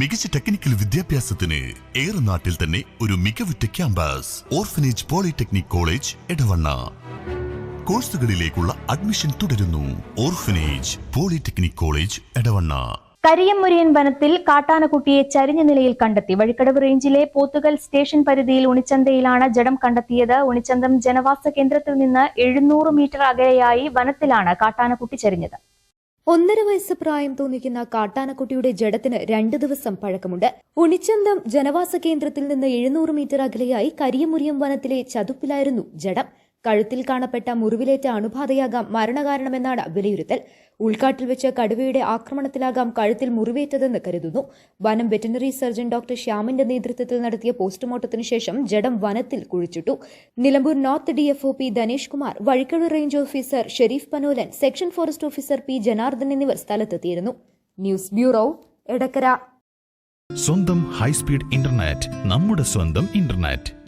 മികച്ച ടെക്നിക്കൽ വിദ്യാഭ്യാസത്തിന് ഏറെ നാട്ടിൽ തന്നെ ഒരു മികവുറ്റ campus orphanage polytechnic college Edavanna. കോഴ്സുകളിലേക്കുള്ള admission തുടരുന്നു. Orphanage polytechnic college Edavanna. കരിയമ്മുരിയൻ വനത്തിൽ കാട്ടാനക്കുട്ടിയെ ചരിഞ്ഞ നിലയിൽ കണ്ടെത്തി. വഴിക്കടവ് റേഞ്ചിലെ പോത്തുകൽ സ്റ്റേഷൻ പരിധിയിൽ ഉണിച്ചന്തയിലാണ് ജഡം കണ്ടെത്തിയത്. ഉണിച്ചന്തം ജനവാസ കേന്ദ്രത്തിൽ നിന്ന് എഴുന്നൂറ് മീറ്റർ അകലെയായി വനത്തിലാണ് കാട്ടാനക്കുട്ടി ചരിഞ്ഞത്. ഒന്നര വയസ്സ് പ്രായം തോന്നിക്കുന്ന കാട്ടാനക്കുട്ടിയുടെ ജഡത്തിന് രണ്ടു ദിവസം പഴക്കമുണ്ട്. ഉണിച്ചന്തം ജനവാസ കേന്ദ്രത്തിൽ നിന്ന് എഴുന്നൂറ് മീറ്റർ അകലെയായി കരിയമുരിയം വനത്തിലെ ചതുപ്പിലായിരുന്നു ജഡം. കഴുത്തിൽ കാണപ്പെട്ട മുറിവിലേറ്റ അണുബാധയാകാം മരണകാരണമെന്നാണ് വിലയിരുത്തൽ. ഉൾക്കാട്ടിൽ വെച്ച് കടുവയുടെ ആക്രമണത്തിലാകാം കഴുത്തിൽ മുറിവേറ്റതെന്ന് കരുതുന്നു. വനം വെറ്റിനറി സർജൻ ഡോക്ടർ ശ്യാമിന്റെ നേതൃത്വത്തിൽ നടത്തിയ പോസ്റ്റ്മോർട്ടത്തിന് ശേഷം ജഡം വനത്തിൽ കുഴിച്ചിട്ടു. Nilambur north DFO P Dhanesh Kumar വഴിക്കഴു range officer Sherif Panolan section forest officer P Janardhan എന്നിവർ സ്ഥലത്തെത്തിയിരുന്നു. News bureau Edakkara. സ്വന്തം ഹൈസ്പീഡ് ഇന്റർനെറ്റ് നമ്മുടെ സ്വന്തം ഇന്റർനെറ്റ്.